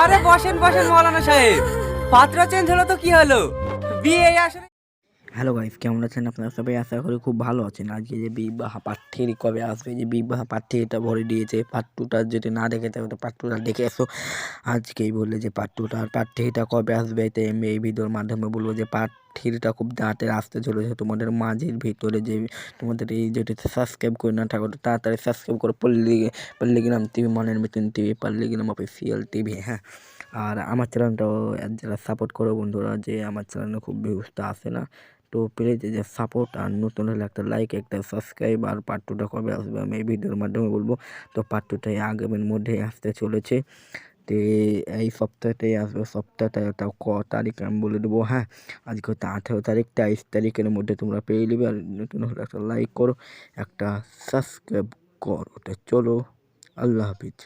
আরে বসেন বসেন মৌলানা সাহেব। পাত্র চেঞ্জ হলো তো কি হলো? বিয়ে আসলে হ্যালো গাইস কেমন আছেন আপনারা সবাই? আশা করি খুব ভালো আছেন। আজকে যে বিবাহ পাঠ্যের কবে আসবে, যে বিবাহ পাঠ্যে এটা ভরে দিয়েছে পার্ট টুটা যদি না দেখে থাকো তো পার্ট টুটা দেখে এসো। আজকেই বললে যে পার্ট টুটা আর পার্ট থ্রিটা কবে আসবে তাই আমি এই ভিডিওর মাধ্যমে বলব যে পার্ট থ্রিটা খুব দাঁতে আসতে চলেছে তোমাদের মাঝের ভিতরে যে, তোমাদের এই যেটা সাবস্ক্রাইব করে না থাকো তাড়াতাড়ি সাবস্ক্রাইব করো। পল্লী পল্লীগ্রাম টিভি, মনের মতন টিভি, পল্লীগ্রাম অফিসিয়াল টিভি হ্যাঁ। আর আমার চ্যানেলটাও যারা সাপোর্ট করো বন্ধুরা, যে আমার চ্যানেলে খুব ভিউজটা আসে না, তো প্লিজ যে সাপোর্ট আর নতুন হলে একটা লাইক একটা সাবস্ক্রাইব আর পার্ট টুটা কবে আসবে আমি এই ভিডিওর মাধ্যমে বলব। তো পার্ট টুটাই আগামীর মধ্যেই আসতে চলেছে। তো এই সপ্তাহটাই আসবে, সপ্তাহটা এটা ক তারিখ আমি বলে দেবো হ্যাঁ? আজকে হচ্ছে আঠেরো তারিখ, তেইশ তারিখের মধ্যে তোমরা পেয়ে নেবে আর নতুন হলে একটা লাইক করো, একটা সাবস্ক্রাইব করো। তো চলো, আল্লাহ হাফিজ।